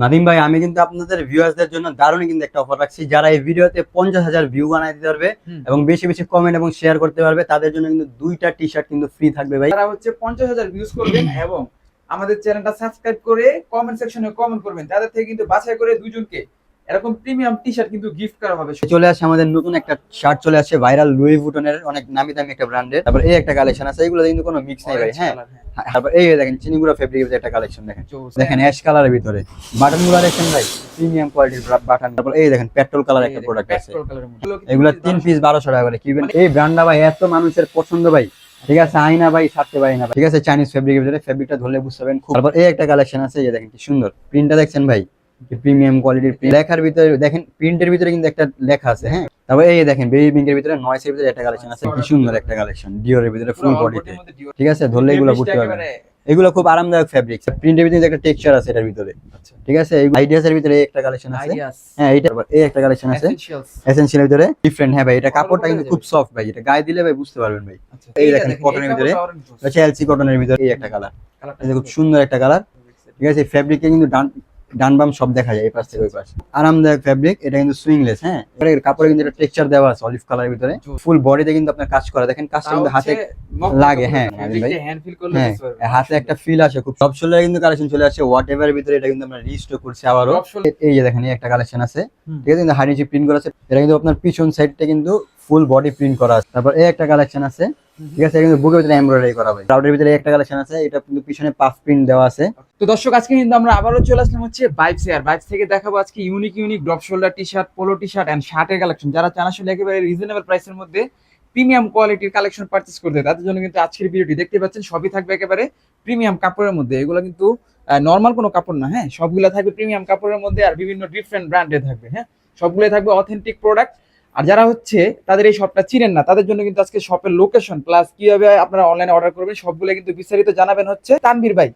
নাদিম ভাই আমি কিন্তু আপনাদের ভিউয়ার্সদের জন্য দারুণ কিন্তু একটা অফার রাখছি। যারা এই ভিডিওতে পঞ্চাশ হাজার ভিউ বানাই দিতে পারবে এবং বেশি বেশি কমেন্ট এবং শেয়ার করতে পারবে তাদের জন্য কিন্তু দুইটা টি শার্ট কিন্তু ফ্রি থাকবে ভাই। তারা হচ্ছে পঞ্চাশ হাজার ভিউজ করবেন এবং আমাদের চ্যানেলটা সাবস্ক্রাইব করে কমেন্ট সেকশনে কমেন্ট করবেন। তাদের থেকে কিন্তু বাছাই করে দুজনকে এরকম প্রিমিয়াম টি শার্ট কিন্তু গিফট করা হবে। চলে আসে আমাদের নতুন একটা শার্ট চলে আসে ভাইরাল লুই ভুটনের অনেক নামি দামি একটা ব্র্যান্ডের তারপর এই একটা কালেকশন আছে এইগুলো কিন্তু কোনো মিক্স নাই ভাই হ্যাঁ? হ্যাঁ। হ্যাঁ, তারপর এই দেখেন চিনিগুড়া ফেব্রিকের একটা কালেকশন দেখেন। দেখেন অ্যাশ কালারের ভিতরে। বাটনগুলো দেখেন ভাই প্রিমিয়াম কোয়ালিটির বাটন তারপর এই দেখেন পেট্রোল কালার একটা প্রোডাক্ট আছে। এগুলা তিন পিস বারোশো টাকা করে। কিনবেন এই ব্র্যান্ডটা ভাই এত মানুষের পছন্দ ভাই। ঠিক আছে আইনা ভাই সারতে পারি না ভাই। ঠিক আছে চাইনিজ ফেব্রিকের ভিতরে ফেব্রিকটা ধরলে বুঝতে পারবেন খুব। তারপর এই একটা কালেকশন আছে এই দেখেন কি সুন্দর। প্রিন্টটা দেখছেন ভাই? প্রিমিয়াম কোয়ালিটির লেখার ভিতরে দেখেন প্রিন্টের ভিতরে কিন্তু একটা লেখা আছে হ্যাঁ? তারপর এই দেখেন বেবি পিঙ্কের ভিতরে নয়েসের ভিতরে একটা কালেকশন আছে কি সুন্দর একটা কালেকশন ডিওরের ভিতরে ফুল বডিতে। ঠিক আছে? ধরলে এগুলো বুঝতে পারবেন। এগুলো খুব আরামদায়ক ফেব্রিক প্রিন্টের ভিতরে একটা টেক্সচার আছে এটার ভিতরে। আচ্ছা। ঠিক আছে? আইডিয়াস এর ভিতরে একটা কালেকশন আছে। হ্যাঁ এইটা আবার এই একটা কালেকশন আছে। Essentials। এসেনশিয়াল ভিতরে ডিফারেন্ট হ্যাঁ ভাই এটা কাপড়টা কিন্তু খুব সফট ভাই এটা গায়ে দিলে ভাই বুঝতে পারবেন ভাই। আচ্ছা, এই দেখেন এর ভিতরে। এটা এলসি কটনের ভিতরে এই একটা কালার এটা খুব সুন্দর। সুন্দর একটা কালার ঠিক আছে? ফেব্রিকে কিন্তু ডান বাম সব দেখা যায় এই পাশ থেকে ওই পাশে। আরামদায়ক ফেব্রিক এটা কিন্তু সুইংলেস হ্যাঁ? এর কাপড়ে কিন্তু একটা টেক্সচার দেওয়া আছে অলিভ কালারের ভিতরে। ফুল বডিতে কিন্তু আপনার কাজ করা দেখেন কাজটা কিন্তু হাতে লাগে, হ্যাঁ, হ্যাঁ হাতে একটা ফিল আসে খুব সব শোল্ডারে কিন্তু কালেকশন চলে আসছে হোয়াট এভার ভিতরে এটা কিন্তু আমরা রিস্টোর করছি আবারও। এই যে দেখেন এই একটা কালেকশন আছে। ঠিক আছে কিন্তু হাই নিচে প্রিন্ট করা আছে এটা কিন্তু আপনার পিছন সাইডটা কিন্তু ফুল বডি প্রিন্ট করা আছে। তারপর এই একটা কালেকশন আছে। ঠিক আছে কিন্তু বুকের ভিতরে এমব্রয়ডারি করা ভিতরে একটা কালেকশন আছে, এটা কিন্তু পিছনে পাফ প্রিন্ট দেওয়া আছে। তো দর্শক, আজকে কিন্তু আমরা আবারও চলে আসলাম হচ্ছে বাইকস এর বাইকস থেকে দেখাবো আজকে unique unique drop shoulder T shirt polo T shirt and শার্টের কালেকশন যারা চান আসলে একেবারে রিজনেবল প্রাইসের মধ্যে প্রিমিয়াম কোয়ালিটির কালেকশন পারচেস করতে তাদের জন্য কিন্তু আজকের ভিডিওটি দেখতে পাচ্ছেন, সবই থাকবে একেবারে প্রিমিয়াম কাপড়ের মধ্যে। এগুলো কিন্তু নর্মাল কোনো কাপড় না হ্যাঁ? সবগুলো থাকবে প্রিমিয়াম কাপড়ের মধ্যে আর বিভিন্ন ডিফারেন্ট ব্র্যান্ডে থাকবে হ্যাঁ? সবগুলো থাকবে অথেন্টিক প্রোডাক্ট আর যারা হচ্ছে তাদের এই শপটা চিনেন না, তাদের জন্য কিন্তু আজকে শপের লোকেশন প্লাস কীভাবে আপনারা অনলাইনে অর্ডার করবেন, সবগুলো কিন্তু বিস্তারিত জানাবেন হচ্ছে তানবির ভাই।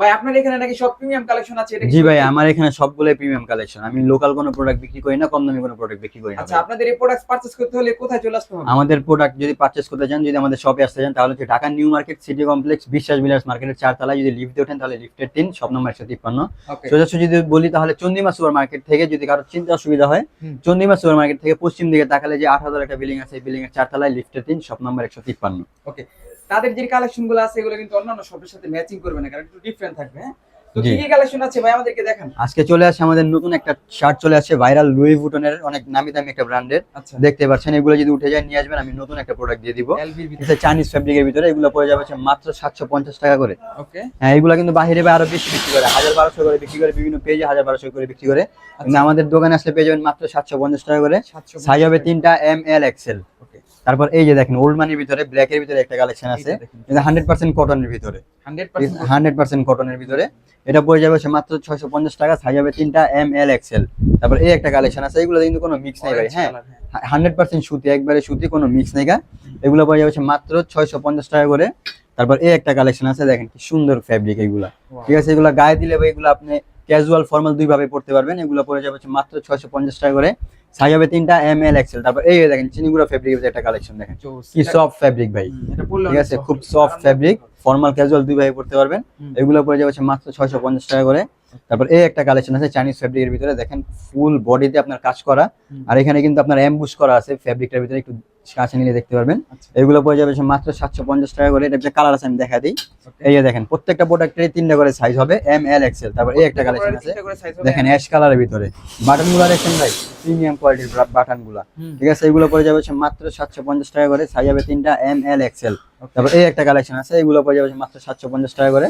ভাই আপনার এখানে নাকি সব প্রিমিয়াম কালেকশন আছে এটা জি ভাই আমার এখানে সবগুলোই প্রিমিয়াম কালেকশন আমি লোকাল কোনো প্রোডাক্ট বিক্রি করি না কম দামি কোনো প্রোডাক্ট বিক্রি করি না আচ্ছা আপনাদের এই প্রোডাক্ট পারচেজ করতে হলে কোথায় চলে আসতে হবে? আমাদের প্রোডাক্ট যদি পারচেস করতে চান যদি আমাদের শপে আসতে চান তাহলে হচ্ছে Dhaka new market city complex Biswas Bilas মার্কেটের চার তলায় যদি লিফটে ওঠেন তাহলে লিফটের তিন সব নম্বর একশো তিপ্পান্ন। সোজাসুজি যদি বলি তাহলে চন্দিমা সুপার মার্কেট থেকে যদি কারোর চিন্তা অসুবিধা হয় চন্দিমা সুপার মার্কেট থেকে পশ্চিম দিকে তাকালে যে আট হাজার একটা বিল্ডিং আছে বিল্ডিং এর চারতলায় লিফটের তিন সব নম্বর একশো তিপ্পান্ন। ওকে তাদের যে কালেকশনগুলো আছে এগুলো কিন্তু অন্যান্য শপের সাথে ম্যাচিং করবে না কারণ একটু ডিফারেন্ট থাকবে হ্যাঁ? তো কি কি কালেকশন আছে ভাই? আমাদেরকে দেখান। আজকে চলে আসে আমাদের নতুন একটা শার্ট চলে আসে ভাইরাল লুই ভুটনের অনেক নামি দামি একটা ব্র্যান্ডের আচ্ছা। দেখতে পাচ্ছেন এগুলো যদি উঠে যায় নিয়ে আসবেন আমি নতুন একটা প্রোডাক্ট দিয়ে দিব। এটা চাইনিজ ভিতরে এগুলো পড়ে যাবে মাত্র সাতশো পঞ্চাশ টাকা করে। ওকে হ্যাঁ এগুলো কিন্তু বাইরে আরও বেশি বিক্রি করে হাজার বারোশো করে বিক্রি করে বিভিন্ন পেজে হাজার বারোশো করে বিক্রি করে। কিন্তু আমাদের দোকানে আসলে পেয়ে যাবেন মাত্র সাতশো পঞ্চাশ টাকা করে। 750 সাইজ হবে তিনটা এম এল এক্সেল তারপর এই যে দেখেন ওল্ড মানির ভিতরে ব্ল্যাক এর ভিতরে একটা কালেকশন আছে। এটা হান্ড্রেড পার্সেন্ট কটনের ভিতরে। 100% হান্ড্রেড পার্সেন্ট কটনের ভিতরে। এটা পড়ে যাবে মাত্র ছয়শো পঞ্চাশ টাকা সাইজ হবে তিনটা এম এল এক্সেল তারপর এই একটা কালেকশন আছে এগুলো কিন্তু কোনো মিক্স নেই ভাই হ্যাঁ? color, হ্যাঁ। হান্ড্রেড পার্সেন্ট সুতি একবারে সুতি কোনো মিক্স নেই এগুলো পড়ে যাবে মাত্র ছয়শো পঞ্চাশ টাকা করে। তারপর এই একটা কালেকশন আছে দেখেন কি সুন্দর ফ্যাব্রিক এগুলা। ঠিক আছে এগুলো গায়ে দিলে এগুলো আপনি ক্যাজুয়াল ফর্মাল দুই ভাবে পড়তে পারবেন। এগুলো পড়ে যাবে মাত্র ছয়শো পঞ্চাশ টাকা করে। সাইজ হবে তিনটা এম এল এক্সেল তারপর এই দেখেন চিনিগুড়া ফেব্রিক একটা কালেকশন দেখেন কি সফট ফেব্রিক ভাই। ঠিক আছে খুব সফট ফেব্রিক ফর্মাল ক্যাজুয়াল দুই ভাই পড়তে পারবেন। এগুলো পড়ে যাবে মাত্র ছয়শো পঞ্চাশ টাকা করে। তারপর এই একটা কালেকশন আছে চাইনিজ ফেব্রিকের ভিতরে। দেখেন ফুল বডিতে আপনার কাজ করা। আর এখানে কিন্তু আপনার অ্যাম্বুশ করা আছে ফেব্রিকটার ভিতরে একটু কাছে নিয়ে দেখতে পারবেন। আচ্ছা। এগুলো পড়ে যাবে মাত্র সাতশো পঞ্চাশ টাকা করে। এটা কালার আছে আমি দেখা দিই। এই যে দেখেন প্রত্যেকটা প্রোডাক্টের তিনটা করে সাইজ হবে এম এল এক্সেল তারপর এই একটা কালেকশন আছে। দেখেন অ্যাশ কালারের ভিতরে। বাটনগুলো দেখেন ভাই প্রিমিয়াম কোয়ালিটির বাটনগুলা ঠিক আছে এগুলো পড়ে যাবে মাত্র সাতশো পঞ্চাশ টাকা করে। সাইজ হবে তিনটা এম এল এক্সেল তারপর এই একটা কালেকশন আছে এগুলো পড়ে যাবে মাত্র সাতশো পঞ্চাশ টাকা করে।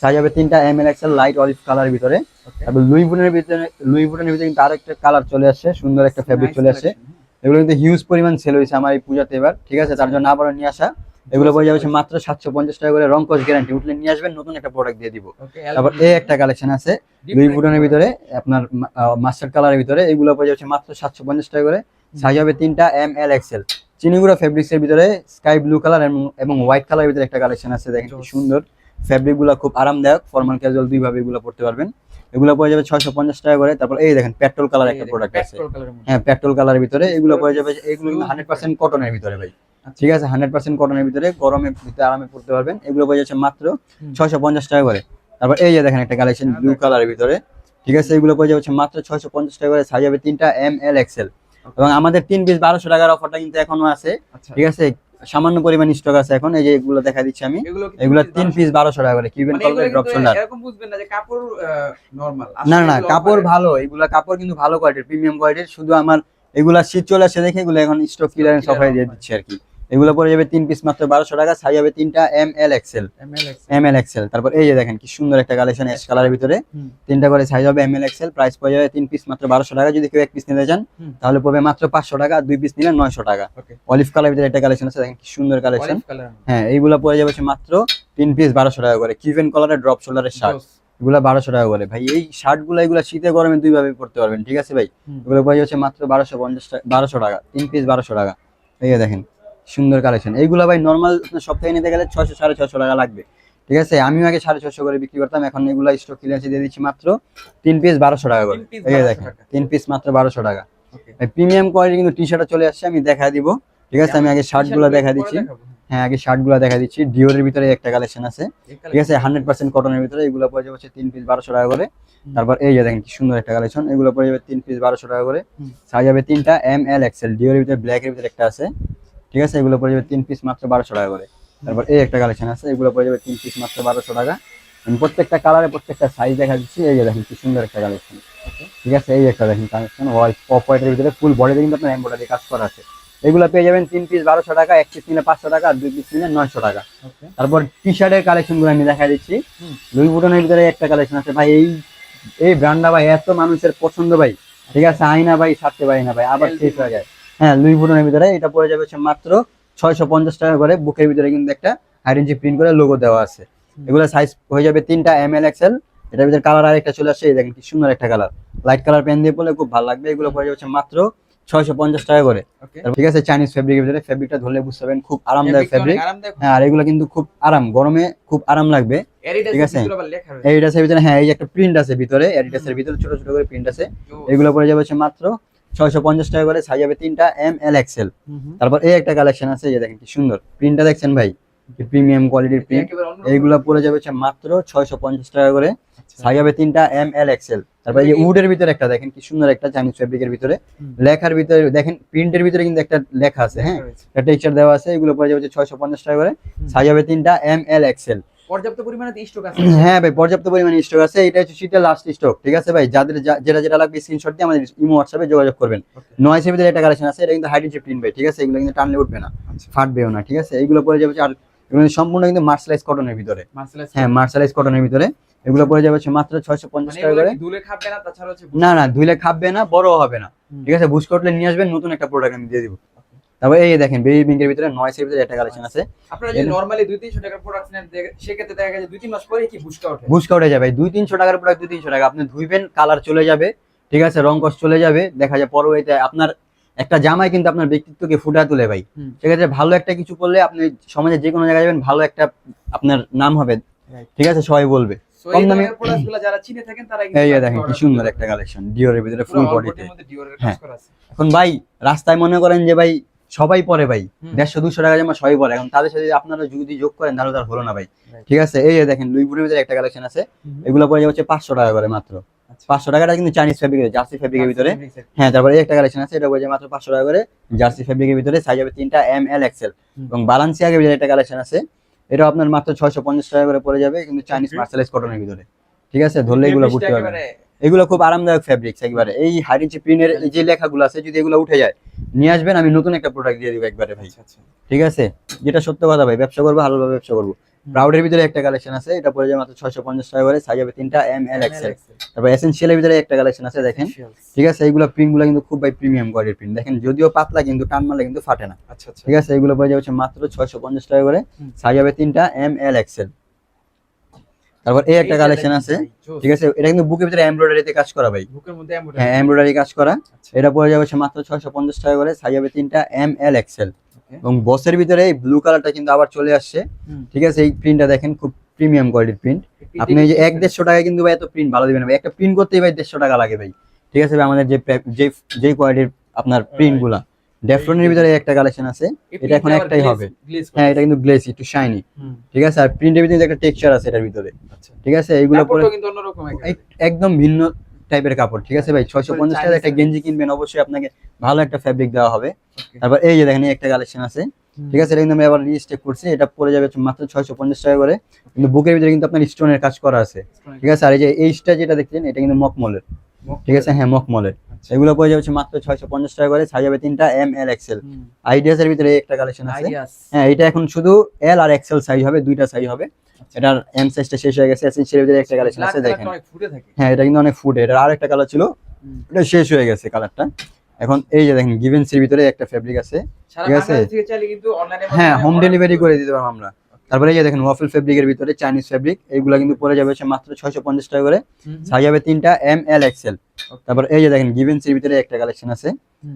সাইজ হবে তিনটা M L XL light olive কালারের ভিতরে। তারপর লুই বুনের ভিতরে লুই বুনের ভিতরে কিন্তু আরেকটা কালার চলে আসছে সুন্দর একটা ফেব্রিক চলে আসছে। এগুলো কিন্তু হিউজ পরিমাণ সেল হয়েছে আমার এই পূজাতে এবার ঠিক আছে? তার জন্য আবারও নিয়ে আসা। এগুলো পড়ে যাবে মাত্র সাতশো পঞ্চাশ টাকা করে রং কস গ্যারান্টি উঠলে নিয়ে আসবেন নতুন একটা প্রোডাক্ট দিয়ে দিব। তারপর এই একটা কালেকশন আছে দুই বুটনের ভিতরে আপনার মাস্টার কালারের ভিতরে এগুলো পড়ে যাচ্ছে মাত্র সাতশো পঞ্চাশ টাকা করে। সাইজ হবে তিনটা এম এল এক্সেল চিনিগুড়া ফেব্রিক্স এর ভিতরে স্কাই ব্লু কালার এবং হোয়াইট কালারের ভিতরে একটা কালেকশন আছে দেখেন সুন্দর। ফেব্রিকগুলো খুব আরামদায়ক ফর্মাল ক্যাজুয়াল দুই ভাবে এগুলো পড়তে পারবেন। এগুলো পড়ে যাবে ছয়শো পঞ্চাশ টাকা করে। তারপর এই দেখেন পেট্রোল কালার একটা প্রোডাক্ট আছে। হ্যাঁ পেট্রোল কালারের ভিতরে এগুলো পড়ে যাবে এগুলো হান্ড্রেড পার্সেন্ট কটনের ভিতরে ভাই। আচ্ছা। ঠিক আছে হান্ড্রেড পার্সেন্ট কটনের ভিতরে গরমে ভিতরে আরামে পড়তে পারবেন। এগুলো পড়ে যাচ্ছে মাত্র ছয়শো পঞ্চাশ টাকা করে। তারপর এই যে দেখেন একটা কালেকশন ব্লু কালারের ভিতরে। ঠিক আছে এগুলো পড়ে যাবে হচ্ছে মাত্র ছয়শো পঞ্চাশ টাকা করে। সাইজ হবে তিনটা এম এল এক্সেল এবং আমাদের তিন পিস বারোশো টাকার অফারটা কিন্তু এখনও আছে। আচ্ছা। ঠিক আছে সামান্য পরিমাণ স্টক আছে এখন এই যে এগুলো দেখা দিচ্ছি আমি। এগুলো তিন পিস বারোশো টাকা করে কিউবেন কলের ড্রপ শোল্ডার এরকম বুঝবেন না যে কাপড় নরমাল না না কাপড় ভালো এগুলো কাপড় কিন্তু ভালো কোয়ালিটির প্রিমিয়াম কোয়ালিটির শুধু আমার এগুলা শীত চলে আসে দেখে এগুলো এখন স্টক ক্লিয়ারেন্স সফাই অফারে দিয়ে দিচ্ছে দিচ্ছি আর কি। এগুলো পরে যাবে তিন পিস মাত্র বারোশো টাকা সাইজ হবে তিনটা M L XL M L XL তারপর এই যে দেখেন কি সুন্দর একটা কালেকশন এস কালারের ভিতরে। তিনটা করে সাইজ হবে এম এল এক্সেল প্রাইস পড়ে যাবে তিন পিস মাত্র বারোশো টাকা। যদি কেউ এক পিস নিতে চান তাহলে পড়বে মাত্র পাঁচশো টাকা দুই পিস নিলে নয়শো টাকা। অলিভ কালারের ভিতরে একটা কালেকশন আছে দেখেন কি সুন্দর কালেকশন হ্যাঁ এইগুলো পড়ে যাবে মাত্র তিন পিস বারোশো টাকা করে। কিভেন কালারের ড্রপ শোল্ডারের শার্ট এগুলো বারোশো টাকা করে। ভাই এই শার্টগুলো এগুলো শীতে গরমে দুই ভাবে পড়তে পারবেন ঠিক আছে ভাই? এগুলো পড়ে যাচ্ছে মাত্র বারোশো পঞ্চাশ টাকা বারোশো টাকা তিন পিস বারোশো টাকা। এই যে দেখেন। সুন্দর কালেকশন এইগুলো ভাই নর্মাল সপ্তাহে নিতে গেলে ছশো সাড়ে ছশো টাকা লাগবে। ঠিক আছে? আমিও আগে সাড়ে ছশো করে বিক্রি করতাম এখন এগুলো স্টক ক্লিয়ারেন্সে দিয়ে দিচ্ছি মাত্র তিন পিস বারোশো টাকা করে। তিন piece এই দেখেন তিন পিস মাত্র বারোশো টাকা। প্রিমিয়াম কোয়ালিটি কিন্তু টি শার্টে চলে আসছে আমি দেখা দিব। ঠিক আছে? আমি আগে শার্টগুলো দেখা দিচ্ছি। হ্যাঁ আগে শার্টগুলো দেখা দিচ্ছি। ডিওরের ভিতরে একটা কালেকশন আছে। ঠিক আছে? হান্ড্রেড পার্সেন্ট কটনের ভিতরে এগুলো পড়ে যাবে তিন পিস বারোশো টাকা করে। তারপর এই যে দেখেন কি সুন্দর একটা কালেকশন এগুলো পড়ে যাবে তিন পিস বারোশো টাকা করে। সাইজ হবে তিনটা এম এল এক্সেল ডিওর ভিতরে ব্ল্যাক এর ভিতরে একটা আছে। ঠিক আছে? এগুলো পড়ে যাবে তিন পিস মাত্র বারোশো টাকা করে। তারপর এই একটা কালেকশন আছে এগুলো পড়ে যাবে তিন পিস মাত্র বারোশো টাকা। আমি প্রত্যেকটা কালারে প্রত্যেকটা সাইজ দেখা দিচ্ছি এই যে দেখেন কি সুন্দর একটা কালেকশন ঠিক আছে? এই একটা দেখেন কালেকশন অফ হোয়াইটের ভিতরে ফুল বডিতে কিন্তু আপনার এমব্রয়ডারি কাজ করা আছে। এগুলো পেয়ে যাবেন তিন পিস বারোশো টাকা এক পিস নিলে পাঁচশো টাকা আর দুই পিস নিলে নয়শো টাকা। তারপর টি শার্টের কালেকশনগুলো আমি দেখা দিচ্ছি। লুই বুটনের ভিতরে একটা কালেকশন আছে। ভাই এই এই ব্র্যান্ডটা ভাই এত মানুষের পছন্দ ভাই। ঠিক আছে? আইনা ভাই ছাড়তে পারি না ভাই আবার শেষ হয়ে যায়। হ্যাঁ লুই বুটনের ভিতরে এটা পড়ে যাবে হচ্ছে মাত্র ছয়শো পঞ্চাশ টাকা করে। বুকের ভিতরে কিন্তু একটা আইডেন্টি প্রিন্ট করে লোগো দেওয়া আছে। এগুলো সাইজ হয়ে যাবে তিনটা এম এল এক্সেল এটার ভিতরে কালার আর একটা চলে আসছে এই দেখেন কি সুন্দর একটা কালার লাইট কালার পেন দিয়ে পড়লে খুব ভালো লাগবে। এগুলো পড়ে যাচ্ছে মাত্র ছয়শো পঞ্চাশ টাকা করে। ঠিক আছে চাইনিজ ফেব্রিকের ভিতরে ফেব্রিকটা ধরলে বুঝতে পারবেন খুব আরামদায়ক ফেব্রিক হ্যাঁ আর এগুলো কিন্তু খুব আরাম গরমে খুব আরাম লাগবে। ঠিক আছে। এডিডাসের ভিতরে হ্যাঁ এই যে একটা প্রিন্ট আছে ভিতরে এডিডাসের ভিতরে ছোট ছোট করে প্রিন্ট আছে। এগুলো পড়ে যাবে হচ্ছে মাত্র ছয়শো পঞ্চাশ টাকা করে সাইজ হবে তিনটা এম এল এক্সেল। তারপর এই একটা কালেকশন আছে যে দেখেন কি সুন্দর। প্রিন্টটা দেখছেন ভাই? প্রিমিয়াম কোয়ালিটির প্রিন্ট। এইগুলো পড়ে যাবে মাত্র ছয়শো পঞ্চাশ টাকা করে আচ্ছা। সাইজ হবে তিনটা এম এল এক্সেল তারপর এই উডের ভিতরে একটা দেখেন কি সুন্দর একটা চাইনিজ ফেব্রিকের ভিতরে। লেখার ভিতরে দেখেন প্রিন্টের ভিতরে কিন্তু একটা লেখা আছে হ্যাঁ? একটা টেক্সচার দেওয়া আছে এগুলো পড়ে যাবে ছয়শো পঞ্চাশ টাকা করে সাইজ হবে তিনটা এম এল এক্সেল পর্যাপ্ত পরিমাণে স্টক আছে। হ্যাঁ ভাই পর্যাপ্ত পরিমাণে স্টক আছে। এটা হচ্ছে শীতের লাস্ট স্টক ঠিক আছে ভাই? যাদের যেটা যেটা লাগবে স্ক্রিনশট দিয়ে আমাদের ইমো হোয়াটসঅ্যাপে যোগাযোগ করবেন। নয় সেভিদের একটা কালেকশন আছে এটা কিন্তু ভাই ঠিক আছে? এগুলো কিন্তু টানলে উঠবে না আচ্ছা। ফাটবেও না ঠিক আছে? এগুলো পড়ে যাবে আর সম্পূর্ণ কিন্তু মার্শালাইজ কটনের ভিতরে। হ্যাঁ মার্শালাইজ কটনের ভিতরে। এগুলো পড়ে যাবে মাত্র ছয়শো পঞ্চাশ মানে টাকা করে। না তাছাড়া হচ্ছে না না ধুইলে খাবে না বড় হবে না ঠিক আছে? বুশ করলে নিয়ে আসবেন নতুন একটা প্রোডাক্ট আমি দিয়ে দিব। তারপর এই দেখেন বেবি পিঙ্কের ভিতরে নয় সেভিদের একটা কালেকশন আছে। আপনারা যদি নরমালি দুই তিনশো টাকার প্রোডাক্ট নেন সেক্ষেত্রে দেখা গেছে দুই তিন মাস পরে কি বুস্ট ওঠে বুঝকা উঠে যাবে। দুই তিনশো টাকার প্রোডাক্ট দুই তিনশো টাকা। আপনি ধুইবেন কালার চলে যাবে ঠিক আছে রং কস চলে যাবে। দেখা যায় পরবর্তীতে আপনার একটা জামাই কিন্তু আপনার ব্যক্তিত্বকে ফুটা তুলে ভাই। সেক্ষেত্রে ভালো একটা কিছু করলে আপনি সমাজে যে কোনো জায়গায় যাবেন ভালো একটা আপনার নাম হবে। ঠিক আছে সবাই বলবে। কম দামে- যারা চিনে থাকেন তারা এই দেখেন কি সুন্দর একটা কালেকশন ডিওরের ভিতরে ফুল বডিতে হ্যাঁ। এখন ভাই রাস্তায় মনে করেন যে ভাই সবাই পরে ভাই। দেড়শো দুশো টাকা জামা সবাই পরে। এখন তাদের সাথে যদি আপনারা যদি যোগ করেন তাহলে তার হলো না ভাই। ঠিক আছে? এই দেখেন লুইপুরের ভিতরে একটা কালেকশন আছে। এগুলো পড়ে যাচ্ছে পাঁচশো টাকা করে মাত্র। আচ্ছা। পাঁচশো টাকাটা কিন্তু চাইনিজ ফেব্রিকের জার্সি ফেব্রিকের ভিতরে। হ্যাঁ তারপরে এই একটা কালেকশন আছে এটা বলছে মাত্র পাঁচশো টাকা করে জার্সি ফেব্রিকের ভিতরে। সাইজ হবে তিনটা এম এল এক্সেল। এবং বালান্সিয়াগের ভিতরে একটা কালেকশন আছে। এটা আপনার মাত্র ছয়শো পঞ্চাশ টাকা করে পড়ে যাবে কিন্তু চাইনিজ. মার্শালাইজ কটনের ভিতরে। ঠিক আছে? ধরলে এগুলো বুঝতে পারবেন। এগুলো খুব আরামদায়ক ফেব্রিক্স একবারে। এই হাইডেন্সি প্রিন্টের যে লেখাগুলো আছে যদি এগুলো উঠে যায় নিয়ে আসবেন আমি নতুন একটা প্রোডাক্ট দিয়ে দিব একবারে ভাই। আচ্ছা আচ্ছা। ঠিক আছে? যেটা সত্য কথা ভাই ব্যবসা করব ভালোভাবে ব্যবসা করব। ব্রাউডের ভিতরে একটা কালেকশন আছে এটা পড়ে যায় মাত্র ছয়শো পঞ্চাশ টাকা করে সাইজ হবে তিনটা এম এল এক্স এক্সেল তারপর এসেন্সিয়ালের ভিতরে একটা কালেকশন আছে দেখেন। ঠিক আছে? এইগুলো প্রিন্টগুলো কিন্তু খুব ভাই প্রিমিয়াম কোয়ালিটির প্রিন্ট দেখেন যদিও পাতলা কিন্তু টান মারলে কিন্তু ফাটে না। আচ্ছা আচ্ছা। ঠিক আছে? এগুলো পড়ে যাচ্ছে মাত্র ছয়শো পঞ্চাশ টাকা করে সাইজ হবে তিনটা এম এল এক্সেল তারপর এই একটা কালেকশন আছে। ঠিক আছে এটা কিন্তু বুকের ভিতরে এমব্রয়ডারিতে কাজ করা ভাই। বুকের মধ্যে এমব্রয়ডারি হ্যাঁ এমব্রয়ডারি কাজ করা। আচ্ছা। এটা পড়ে যাবে মাত্র ছয়শো পঞ্চাশ টাকা করে সাইজ হবে তিনটা এম এল এক্সেল. এবং বসের ভিতরে এই ব্লু কালারটা কিন্তু আবার চলে আসছে। ঠিক আছে এই প্রিন্টটা দেখেন খুব প্রিমিয়াম কোয়ালিটির প্রিন্ট আপনি এই যে এক দেড়শো টাকায় কিন্তু ভাই এত প্রিন্ট ভালো দিবেন ভাই। একটা প্রিন্ট করতেই ভাই দেড়শো টাকা লাগে ভাই। ঠিক আছে ভাই আমাদের যে যে যে কোয়ালিটির আপনার প্রিন্ট ডেফ্রনের ভিতরে একটা কালেকশন আছে। এটা এখন একটাই হবে। হ্যাঁ এটা কিন্তু গ্লেসি একটু শাইনি ঠিক আছে? আর প্রিন্টের ভিতরে একটা টেক্সচার আছে এটার ভিতরে। আচ্ছা। ঠিক আছে? এইগুলো পরে একদম ভিন্ন টাইপের কাপড়। ঠিক আছে ভাই? ছয়শো পঞ্চাশ টাকা একটা গেঞ্জি কিনবেন অবশ্যই আপনাকে ভালো একটা ফ্যাব্রিক দেওয়া হবে। তারপর এই যে দেখেন একটা কালেকশন আছে। ঠিক আছে? এটা কিন্তু আমি আবার রিস্টেক করছি। এটা পড়ে যাবে মাত্র ছয়শো পঞ্চাশ টাকা করে। কিন্তু বুকের ভিতরে কিন্তু আপনার স্টোনের কাজ করা আছে। ঠিক আছে? আর এই যে এইটা যেটা দেখছেন এটা কিন্তু মকমলের ঠিক আছে? হ্যাঁ মকমলের। এগুলো পড়ে যাচ্ছে মাত্র ছয়শো পঞ্চাশ টাকা করে সাইজ হবে তিনটা এম এল এক্সেল আইডিয়াস এর ভিতরে একটা কালেকশন আছে। হ্যাঁ এটা এখন শুধু এল আর এক্সেল সাইজ হবে দুইটা সাইজ হবে। এটার এম সাইজটা শেষ হয়ে গেছে এসেনশিয়াল ভিতরে একটা কালেকশন আছে দেখেন। অনেক ফুটে থাকে। হ্যাঁ এটা কিন্তু অনেক ফুটে। এটার আর একটা কালার ছিল এটা শেষ হয়ে গেছে কালারটা এখন এই যে দেখেন গিভেন্সির ভিতরে একটা ফেব্রিক আছে। ঠিক আছে? বাংলাদেশ থেকে চাইলে কিন্তু অনলাইনে হ্যাঁ হোম ডেলিভারি করে দিতে পারব আমরা। তারপরে এই যে দেখেন ওয়াফেল ফেব্রিকের ভিতরে চাইনিজ ফেব্রিক এইগুলো কিন্তু পড়ে যাবে হচ্ছে মাত্র ছয়শো পঞ্চাশ টাকা করে। সাইজ হবে তিনটা এম এল এক্সেল তারপর এই যে দেখেন গিভেন্সির ভিতরে একটা কালেকশন আছে।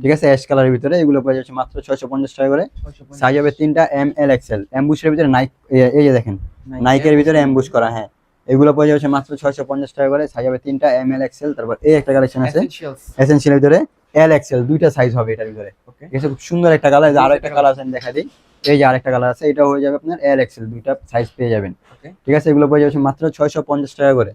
ঠিক আছে অ্যাশ কালারের ভিতরে এগুলো পড়ে যাচ্ছে মাত্র ছয়শো পঞ্চাশ টাকা করে। সাইজ হবে তিনটা এম এল এক্সেল অ্যাম্বুসের ভিতরে নাইক এই যে দেখেন নাইকের ভিতরে অ্যাম্বুস করা হ্যাঁ। এগুলো পড়ে যাচ্ছে মাত্র ছয়শো পঞ্চাশ টাকা করে। সাইজ হবে তিনটা এম এল এক্সেল তারপর এই একটা কালেকশন আছে। এসেনশিয়াল ভিতরে এল এক্সেল দুইটা সাইজ হবে এটার ভিতরে। ঠিক আছে খুব সুন্দর একটা কালার আরও একটা কালার আছে দেখা দিই। এই যে আরেকটা কালার আছে এটা হয়ে যাবে আপনার এল এক্সেল দুইটা সাইজ পেয়ে যাবেন। ঠিক আছে এগুলো পেয়ে যাচ্ছে মাত্র ছয়শো পঞ্চাশ টাকা করে।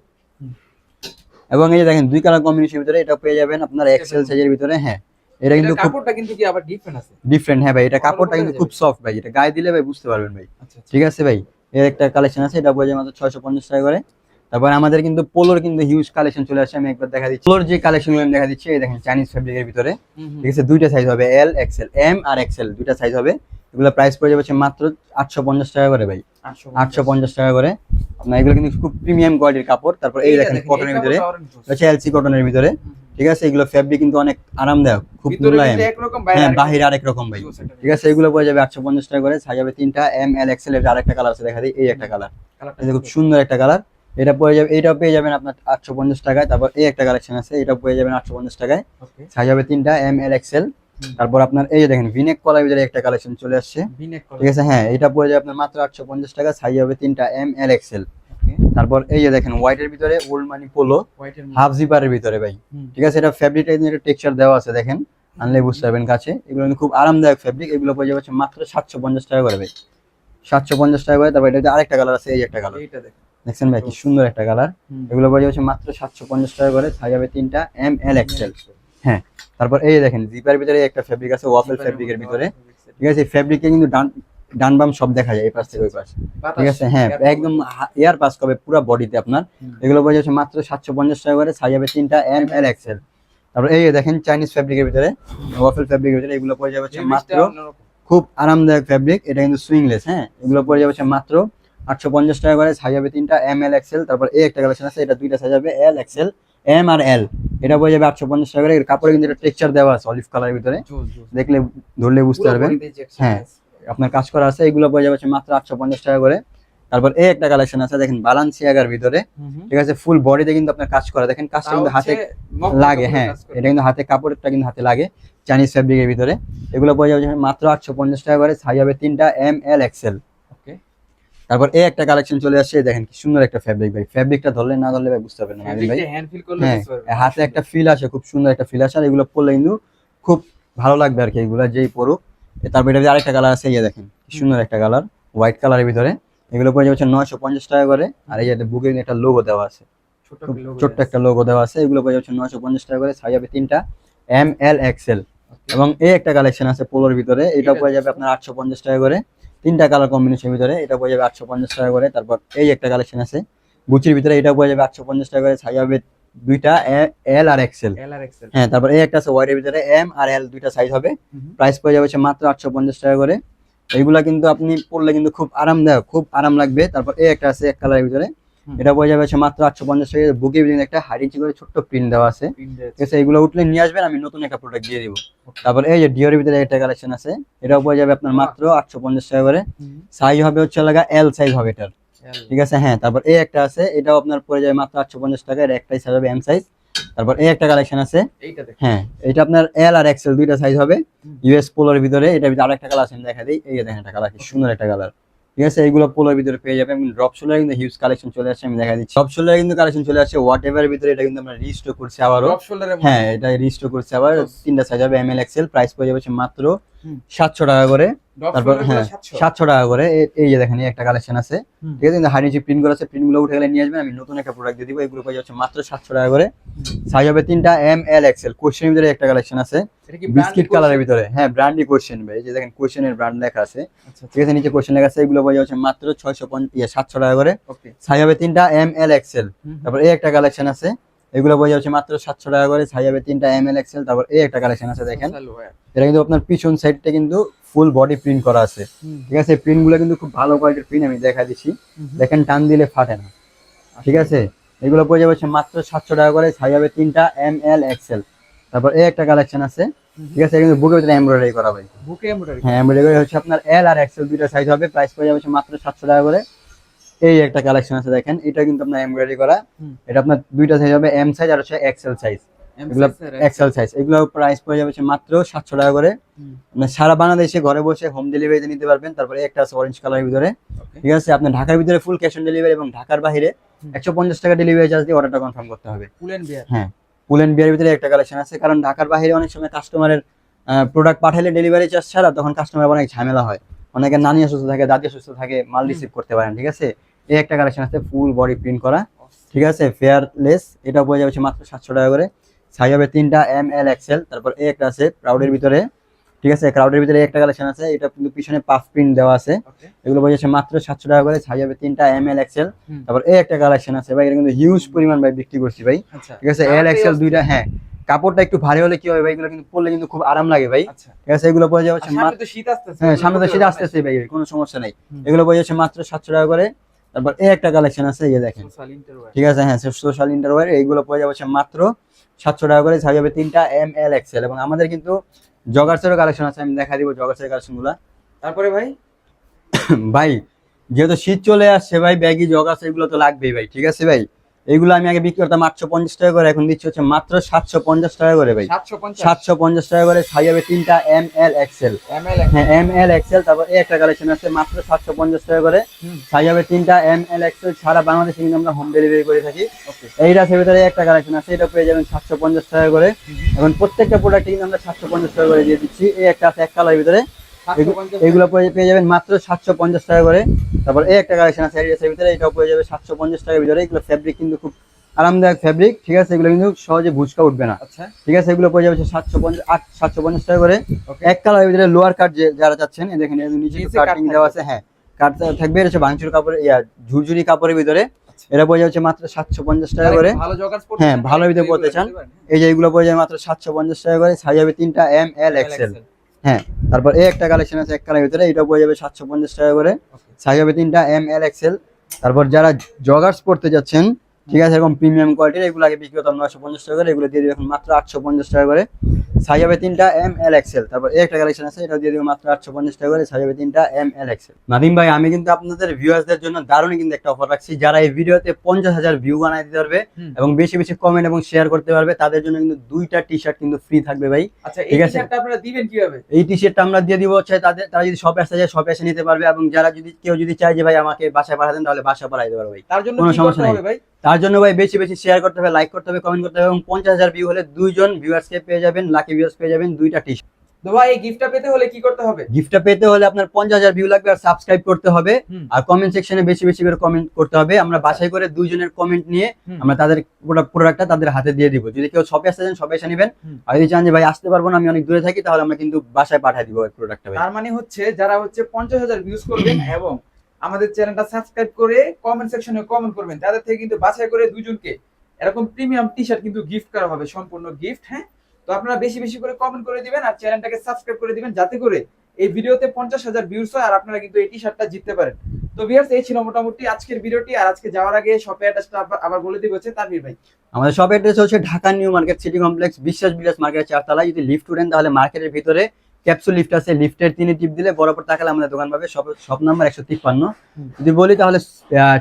এবং এই যে দেখেন দুই কালার কম্বিনেশনের ভিতরে এটা পেয়ে যাবেন আপনার এক্সেল সাইজের ভিতরে হ্যাঁ। এটা কিন্তু কাপড়টা কিন্তু কি আবার ডিফারেন্ট আছে? ডিফারেন্ট হ্যাঁ ভাই এটা কাপড়টা কিন্তু খুব সফট ভাই এটা গায়ে দিলে ভাই বুঝতে পারবেন ভাই। আচ্ছা ঠিক আছে ভাই এর একটা কালেকশন আছে এটা পড়ে মাত্র ছয়শো পঞ্চাশ টাকা করে। তারপর আমাদের কিন্তু পোলোর কিন্তু হিউজ কালেকশন চলে আসে আমি একবার দেখা দিচ্ছি। পোলোর যে কালেকশনগুলো আমি দেখা দিচ্ছি এই দেখেন চাইনিজ ফেব্রিকের ভিতরে। ঠিক আছে দুইটা সাইজ হবে এল এক্সেল এম আর এক্সেল দুইটা সাইজ হবে। এগুলো প্রাইস পড়ে যাবে মাত্র আটশো পঞ্চাশ টাকা করে ভাই। আটশো পঞ্চাশ। টাকা করে। আপনার এগুলো কিন্তু খুব প্রিমিয়াম কোয়ালিটির কাপড়। তারপর এই দেখেন কটনের ভিতরে। হচ্ছে এলসি কটনের ভিতরে। ঠিক আছে? এগুলো ফেব্রিক কিন্তু অনেক আরামদায়ক খুব মুলায়ম। হ্যাঁ বাহির আরেক রকম ভাই। ঠিক আছে? এগুলো পড়ে যাবে আটশো পঞ্চাশ টাকা করে। সাইজ হবে তিনটা এম এল এক্সেল এর আরেকটা কালার আছে দেখা দিই। এই একটা কালার খুব সুন্দর একটা কালার এটা পড়ে যাবে এটাও পেয়ে যাবেন আপনার আটশো পঞ্চাশ টাকায়। তারপর এই একটা কালেকশন আছে এটাও পেয়ে যাবেন আটশো পঞ্চাশ টাকায়। সাইজ হবে তিনটা এম এল এক্সেল তারপর আপনার এই যে দেখেন ভিনেক কলার ভিতরে একটা কালেকশন চলে আসছে। ঠিক আছে হ্যাঁ এটা পড়ে যাবে আপনার মাত্র আটশো পঞ্চাশ টাকা সাইজ হবে তিনটা এম এল এক্সেল তারপর এই যে দেখেন হোয়াইটের ভিতরে ওল্ড মানি পোলো হাফ জিপারের ভিতরে ভাই। ঠিক আছে এটা ফ্যাব্রিকটা একটা টেক্সচার দেওয়া আছে দেখেন। আনলে বুঝতে পারবেন কাছে। এগুলো কিন্তু খুব আরামদায়ক ফ্যাব্রিক এগুলো পড়ে যাবে মাত্র সাতশো পঞ্চাশ টাকা করে ভাই। সাতশো পঞ্চাশ টাকা করে তারপর এটা আরেকটা কালার আছে এই একটা কালার দেখছেন ভাই কি সুন্দর একটা কালার এগুলো পড়ে যাচ্ছে মাত্র সাতশো পঞ্চাশ টাকা করে হবে তিনটা এম এল এক্সেল তারপর এই দেখেন জিপার ভিতরে একটা ফেব্রিক আছে ওয়াফেল ফ্যাব্রিকের ভিতরে। ঠিক আছে ফ্যাব্রিকে কিন্তু ডান ডান বাম সব দেখা যায় এই পাশ থেকে ওই পাশ। ঠিক আছে হ্যাঁ একদম এয়ার পাস করবে পুরো বডিতে আপনার। এগুলো পড়ে যাচ্ছে মাত্র সাতশো পঞ্চাশ টাকা করে সাইজ হবে তিনটা এম এল এক্সেল তারপর এই দেখেন চাইনিজ ফ্যাব্রিকের ভিতরে ওয়াফেল ফ্যাব্রিকের ভিতরে এগুলো পড়ে যাবে হচ্ছে মাত্র খুব আরামদায়ক ফেব্রিক এটা কিন্তু সুইংলেস হ্যাঁ এগুলো পড়ে যাবে হচ্ছে মাত্র আটশো পঞ্চাশ টাকা করে সাইজ হবে তিনটা এম এল এক্সেল তারপর এই একটা কালেকশন আছে এটা দুইটা সাইজ হবে এল এক্সেল এম আর এল এটা পড়ে যাবে আটশো পঞ্চাশ টাকা করে। এর কাপড়ে কিন্তু একটা টেক্সচার দেওয়া আছে অলিভ কালারের ভিতরে। দেখলে ধরলে বুঝতে পারবেন। হ্যাঁ। আপনার কাজ করা আছে এগুলো যাবে মাত্র আটশো পঞ্চাশ টাকা করে। তারপর এই একটা কালেকশন আছে দেখেন বালান্সিয়াগার ভিতরে। ঠিক আছে ফুল বডিতে কিন্তু আপনার কাজ করা। দেখেন কাজটা কিন্তু হাতে লাগে হ্যাঁ এটা কিন্তু হাতে কাপড়টা কিন্তু হাতে লাগে চাইনিজ ফ্যাব্রিকের ভিতরে। এগুলো পড়ে যাবে মাত্র আটশো পঞ্চাশ টাকা করে সাইজ হবে তিনটা এম এল এক্সেল তারপর এই একটা কালেকশন চলে আসছে দেখেন কি সুন্দর একটা ফ্যাব্রিক ভাই। ফ্যাব্রিকটা ধরলে না ধরলে ভাই বুঝতে পারবেন না ভাই হ্যাঁ হাতে একটা ফিল আসে খুব সুন্দর একটা ফিল আসে আর এগুলো পরলে কিন্তু খুব ভালো লাগবে আর কি এগুলো যেই পরুক। তারপর এটা আরেকটা কালার আছে এই দেখেন কি সুন্দর একটা কালার হোয়াইট কালারের ভিতরে। এগুলো পড়ে যাচ্ছে নয়শো পঞ্চাশ টাকা করে আর এই যে বুকে একটা লোগো দেওয়া আছে। ছোট্ট একটা লোগো দেওয়া আছে। এগুলো পড়ে যাচ্ছে নয়শো পঞ্চাশ টাকা করে সাইজ হবে তিনটা এম এল এক্সেল এবং এই একটা কালেকশন আছে পোলোর ভিতরে এটা পড়ে যাবে আপনার আটশো পঞ্চাশ টাকা করে। তিনটা কালার কম্বিনেশনের ভিতরে এটা পড়ে যাবে আটশো পঞ্চাশ টাকা করে। তারপর এই একটা কালেকশন আছে। গুচির ভিতরে এটা পড়ে যাবে আটশো পঞ্চাশ টাকা করে। সাইজ হবে দুইটা এল আর এক্সেল হ্যাঁ তারপর এই একটা আছে ওয়াইডের ভিতরে এম আর এল দুইটা সাইজ হবে। প্রাইস পড়ে যাবে মাত্র আটশো পঞ্চাশ টাকা করে। এইগুলা কিন্তু আপনি পড়লে কিন্তু খুব আরামদায়ক খুব আরাম লাগবে। তারপর এই একটা আছে এক কালারের ভিতরে। এটা পড়ে যাবে হচ্ছে মাত্র আটশো পঞ্চাশ টাকা। বুকে একটা হাড়ি করে ছোট্ট প্রিন্ট দেওয়া আছে। ঠিক আছে এগুলো উঠলে নিয়ে আসবেন আমি নতুন একটা প্রোডাক্ট দিয়ে দিব। তারপর এই যে ডিওর ভিতরে একটা কালেকশন আছে এটাও পড়ে যাবে আপনার মাত্র আটশো পঞ্চাশ টাকা করে। সাইজ হবে হচ্ছে লাগা এল সাইজ হবে এটার। ঠিক আছে হ্যাঁ তারপর এই একটা আছে এটাও আপনার পড়ে যাবে মাত্র আটশো পঞ্চাশ টাকা এর একটাই সাইজ হবে এম সাইজ তারপর এই একটা কালেকশন আছে। হ্যাঁ এটা আপনার এল আর এক্সেল দুইটা সাইজ হবে। ইউএস পোলোর ভিতরে এটা ভিতরে আরেকটা কালার আছে দেখা দিই। এই দেখেন একটা কালার সুন্দর একটা কালার ঠিক আছে? এইগুলো পোলোর ভিতরে পেয়ে যাবে এবং ড্রপ শোল্ডার কিন্তু হিউজ কালেকশন চলে আসছে আমি দেখা দিচ্ছি। ড্রপ শোল্ডার কিন্তু কালেকশন চলে আসছে হোয়াট এভার ভিতরে এটা কিন্তু আমরা রিস্টোর করছি আবারও। হ্যাঁ এটা রিস্টোর করছে আবার। তিনটা সাইজ হবে এম এল এক্সেল প্রাইস পড়ে যাবে মাত্র সাতশো টাকা করে। তারপর হ্যাঁ সাতশো? টাকা করে। এই যে দেখেন একটা কালেকশন আছে। ঠিক আছে? কিন্তু নিচে প্রিন্ট করা আছে প্রিন্টগুলো উঠে গেলে নিয়ে আসবেন। আমি নতুন একটা প্রোডাক্ট দিয়ে দিব এগুলো পেয়ে যাচ্ছে মাত্র সাতশো টাকা করে। সাইজ হবে তিনটা এম এল এক্সেল কোশ্চেনের ভিতরে একটা কালেকশন আছে। বিস্কিট কালারের? ভিতরে। হ্যাঁ ব্র্যান্ডই কোশ্চেন ভাই। যে দেখেন কোশ্চেনের ব্র্যান্ড লেখা আছে। আচ্ছা ঠিক আছে নিচে কোশ্চেন লেখা আছে। এগুলো পেয়ে যাচ্ছে মাত্র ছয়শো পঞ্চাশ সাতশো টাকা করে। সাইজ হবে তিনটা এম এল এক্সেল তারপর এই একটা কালেকশন আছে। এগুলো পেয়ে যাচ্ছে মাত্র সাতশো টাকা করে। সাইজ হবে তিনটা এম এল এক্সেল তারপর এই একটা কালেকশন আছে দেখেন। এটা কিন্তু আপনার পিছন সাইডটা কিন্তু ফুল বডি প্রিন্ট করা আছে। ঠিক আছে প্রিন্টগুলো কিন্তু খুব ভালো কোয়ালিটির প্রিন্ট আমি দেখা দিচ্ছি। দেখেন টান দিলে ফাটে না। ঠিক আছে? এগুলো যাবে হচ্ছে মাত্র সাতশো টাকা করে। সাইজ হবে তিনটা এম এল এক্সেল তারপর এই একটা কালেকশন আছে। ঠিক আছে কিন্তু বুকের ভিতরে এমব্রয়ডারি করা ভাই বুকে এমব্রয়ডারি হ্যাঁ এমব্রয়ডারি হচ্ছে আপনার এল আর এক্সেল দুইটা সাইজ হবে প্রাইস পড়ে যাবে মাত্র সাতশো টাকা করে। এই একটা কালেকশন আছে দেখেন এটা কিন্তু আপনার এমব্রয়ডারি করা। এটা আপনার দুইটা সাইজ হবে এম সাইজ আর হচ্ছে এক্সেল সাইজ এগুলো এক্সেল সাইজ এগুলো প্রাইস পড়ে যাবে মাত্র সাতশো টাকা করে। মানে সারা বাংলাদেশে ঘরে বসে হোম ডেলিভারিতে নিতে পারবেন তারপরে একটা আছে অরেঞ্জ কালারের ভিতরে। ঠিক আছে আপনি ঢাকার ভিতরে ফুল ক্যাশ অন ডেলিভারি এবং ঢাকার বাইরে হুম। একশো পঞ্চাশ টাকা ডেলিভারি চার্জ দিয়ে অর্ডারটা কনফার্ম করতে হবে। হ্যাঁ। পুল অ্যান্ড বিয়ার ভিতরে একটা কালেকশন আছে। কারণ ঢাকার বাইরে অনেক সময় কাস্টমারের প্রোডাক্ট পাঠালে ডেলিভারি চার্জ ছাড়া তখন কাস্টমার অনেক ঝামেলা হয়। অনেকে নানি অসুস্থ থাকে দাদি অসুস্থ থাকে মাল রিসিভ করতে পারেন ঠিক আছে? এই একটা কালেকশন আছে ফুল বডি প্রিন্ট করা ঠিক আছে? ফেয়ারলেস এটা পড়ে যাবে মাত্র সাতশো টাকা করে। সাইজ হবে তিনটা এম এল এক্সেল তারপর এ একটা আছে প্রাউডের ভিতরে। ঠিক আছে? ক্রাউডের ভিতরে একটা কালেকশন আছে এটা কিন্তু পিছনে পাফ প্রিন্ট দেওয়া আছে। এগুলো যাচ্ছে মাত্র সাতশো টাকা করে সাইজ হবে তিনটা এম এল এক্সেল তারপর এই একটা কালেকশন আছে ভাই এটা কিন্তু হিউজ পরিমাণ ভাই বিক্রি করছি ভাই। আচ্ছা। ঠিক আছে? এল এক্সেল দুইটা হ্যাঁ। কাপড়টা একটু ভারী হলে কি হবে ভাই? এগুলো কিন্তু পরলে কিন্তু খুব আরাম লাগে ভাই। আচ্ছা। ঠিক আছে? এগুলো পড়ে যাচ্ছে সামনে মাত্র তো শীত আসতেছে। হ্যাঁ সামনে তো শীত আসতেছে ভাই কোনো সমস্যা নেই। এগুলো পড়ে যাচ্ছে মাত্র সাতশো টাকা করে। তারপর এই একটা কালেকশন আছে এই যে দেখেন। ঠিক আছে? হ্যাঁ সোশ্যাল ইন্টারওয়ার এইগুলো পড়ে যাচ্ছে মাত্র সাতশো টাকা করে সাইজ হবে তিনটা এম এল এক্সেল এবং আমাদের কিন্তু জগার্সেরও কালেকশন আছে, আমি দেখা দিব জগার্সের কালেকশনগুলো তারপরে ভাই ভাই, যেহেতু শীত চলে আসছে ভাই, ব্যাগি, জগার্স, এগুলো তো লাগবেই ভাই, ঠিক আছে ভাই? এগুলো আমি আগে বিক্রি করতাম আটশো পঞ্চাশ টাকা করে এখন দিচ্ছি হচ্ছে মাত্র সাতশো পঞ্চাশ টাকা করে ভাই। সাতশো পঞ্চাশ? টাকা করে সাইজ হবে তিনটা এম এল এক্সেল। হ্যাঁ এম এল এক্সেল তারপর এই একটা কালেকশন আছে মাত্র সাতশো পঞ্চাশ টাকা করে। সাইজ হবে তিনটা এম এল এক্সেল সারা বাংলাদেশে কিন্তু আমরা হোম ডেলিভারি করে থাকি। এইটা সে ভিতরে একটা কালেকশন আছে এটা পেয়ে যাবেন সাতশো পঞ্চাশ টাকা করে। এখন প্রত্যেকটা প্রোডাক্ট কিন্তু আমরা সাতশো পঞ্চাশ টাকা করে দিয়ে দিচ্ছি। এই একটা আছে এক কালারের ভিতরে। এগু- 750 এগুলো পেয়ে যাবেন মাত্র সাতশো পঞ্চাশ টাকা করে। তারপর এই একটা কালেকশন আছে এর ভিতরে এটাও পেয়ে যাবে সাতশো পঞ্চাশ টাকার ভিতরে। এগুলো ফ্যাব্রিক কিন্তু খুব আরামদায়ক ফ্যাব্রিক ঠিক আছে? এগুলো কিন্তু সহজে ভুচকা উঠবে না। আচ্ছা। ঠিক আছে? এগুলো পেয়ে যাবে সাতশো পঞ্চাশ আট সাতশো পঞ্চাশ টাকা করে। এক কালারের ভিতরে লোয়ার কাট যারা চাচ্ছেন দেখেন নিচে কাটিং দেওয়া আছে হ্যাঁ। কাট থাকবে এটা হচ্ছে ভাঙচুর কাপড় ইয়া ঝুরঝুরি কাপড়ের ভিতরে। এটা পড়ে যাচ্ছে মাত্র সাতশো পঞ্চাশ টাকা করে। হ্যাঁ, ভালো ভিতরে পড়তে চান। এই যে এগুলো পড়ে যায় মাত্র সাতশো পঞ্চাশ টাকা করে। সাইজ হবে তিনটা এম এল এক্সেল হ্যাঁ তারপর এই একটা কালেকশন আছে, এক কালের ভিতরে, এটা পড়ে যাবে সাতশো পঞ্চাশ টাকা করে. সাইজ হবে তিনটা এম এল এক্সেল তারপর যারা জগার্স পড়তে যাচ্ছেন, ঠিক আছে, এরকম প্রিমিয়াম কোয়ালিটির এগুলো আগে বিক্রি করতাম নয়শো পঞ্চাশ টাকা করে, এগুলো দিয়ে দিবে এখন মাত্র আটশো পঞ্চাশ টাকা করে সাইজ হবে তিনটা এম এল এক্সেল তারপর এই একটা কালেকশন আছে এটা দিয়ে দিবে মাত্র আটশো পঞ্চাশ টাকা করে সাইজ হবে তিনটা এম এল এক্সেল নাদিম ভাই আমি কিন্তু আপনাদের ভিউয়ার্সদের জন্য দারুণ কিন্তু একটা অফার রাখছি যারা এই ভিডিওতে পঞ্চাশ হাজার ভিউ বানাই দিতে পারবে এবং বেশি বেশি কমেন্ট এবং শেয়ার করতে পারবে তাদের জন্য কিন্তু দুইটা টি শার্ট কিন্তু ফ্রি থাকবে ভাই। আচ্ছা এই ঠিক আছে। আপনারা দিবেন কীভাবে? এই টি শার্টটা আমরা দিয়ে দিব হচ্ছে তাদের তারা যদি শপে আসতে যায় শপে এসে নিতে পারবে এবং যারা যদি কেউ যদি চায় যে ভাই আমাকে বাসায় পাঠাতেন তাহলে বাসায় পাঠাই দিতে পারবে ভাই। তার জন্য কোনো সমস্যা নাই। ভাই? তার জন্য ভাই বেশি বেশি শেয়ার করতে হবে লাইক করতে হবে কমেন্ট করতে হবে এবং পঞ্চাশ হাজার ভিউ হলে দুইজন ভিউয়ার্সকে পেয়ে যাবেন লাকি ভিউয়ার্স পেয়ে যাবেন দুইটা টি শার্ট তো ভাই এই গিফটটা পেতে হলে কি করতে হবে? গিফটটা পেতে হলে আপনার পঞ্চাশ হাজার ভিউ লাগবে আর সাবস্ক্রাইব করতে হবে। আর কমেন্ট সেকশনে বেশি বেশি করে কমেন্ট করতে হবে। আমরা বাসায় করে দুইজনের কমেন্ট নিয়ে আমরা তাদের প্রোডাক্টটা তাদের হাতে দিয়ে দিব। যদি কেউ শপে আসতে চান শপে এসে নেবেন। আর যদি চান যে ভাই আসতে পারব না আমি অনেক দূরে থাকি তাহলে আমরা কিন্তু বাসায় পাঠিয়ে দিব প্রোডাক্টটা তার মানে হচ্ছে যারা হচ্ছে পঞ্চাশ হাজার ভিউজ করবেন এবং আমাদের চ্যানেলটা সাবস্ক্রাইব করে কমেন্ট সেকশনে কমেন্ট করবেন তাদের থেকে কিন্তু বাছাই করে দুজনকে এরকম প্রিমিয়াম টি শার্ট কিন্তু গিফট করা হবে সম্পূর্ণ গিফট হ্যাঁ? তো আপনারা বেশি বেশি করে কমেন্ট করে দিবেন আর চ্যানেলটাকে সাবস্ক্রাইব করে দিবেন যাতে করে এই ভিডিওতে পঞ্চাশ হাজার ভিউস হয় আর আপনারা কিন্তু এই টি শার্টটা জিততে পারেন। তো ভিউয়ার্স এই ছিল মোটামুটি আজকের ভিডিওটি আর আজকে যাওয়ার আগে শপে অ্যাড্রেসটা আবার বলে দিব হচ্ছে তানভীর ভাই। আমাদের শপ অ্যাড্রেস হচ্ছে Dhaka New Market City Complex Biswas Bilas মার্কেটের চারতলা যদি লিফট উঠেন তাহলে মার্কেটের ভিতরে ক্যাপসুল লিফট আছে লিফটের তিনে টিপ দিলে বরাবর তাকালে আমাদের দোকান পাবে সব সব নাম্বার একশো তিপ্পান্ন। যদি বলি তাহলে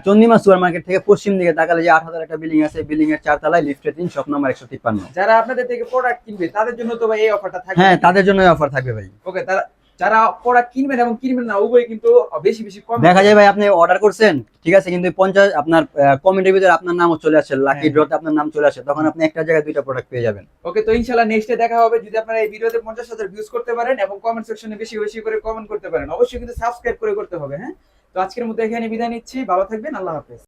চন্দিমা সুপার মার্কেট থেকে পশ্চিম দিকে তাকালে যে আট হাজার একটা বিল্ডিং আছে বিল্ডিং এর চারতলায় লিফটের তিন সব নাম্বার একশো তিপ্পান্ন। যারা আপনাদের থেকে প্রোডাক্ট কিনবে তাদের জন্য তো ভাই এই অফারটা থাকবে। হ্যাঁ তাদের জন্য অফার থাকবে ভাই। ওকে তারা যারা প্রোডাক্ট কিনবেন এবং কিনবেন না উভয় কিন্তু বেশি বেশি কম। দেখা যায় ভাই আপনি অর্ডার করছেন ঠিক আছে কিন্তু পঞ্চাশ আপনার কমেন্টের ভিতরে আপনার নামও চলে আসে লাকি হ্যাঁ। ড্রতে আপনার নাম চলে আসে তখন আপনি একটা জায়গায় দুইটা প্রোডাক্ট পেয়ে যাবেন। ওকে তো ইনশাল্লাহ নেক্সটে দেখা হবে যদি আপনারা এই ভিডিওতে পঞ্চাশ হাজার ভিউজ করতে পারেন এবং কমেন্ট সেকশনে বেশি বেশি করে কমেন্ট করতে পারেন অবশ্যই কিন্তু সাবস্ক্রাইব করে করতে হবে হ্যাঁ? তো আজকের মতো এখানে বিদায় নিচ্ছি ভালো থাকবেন আল্লাহ হাফেজ।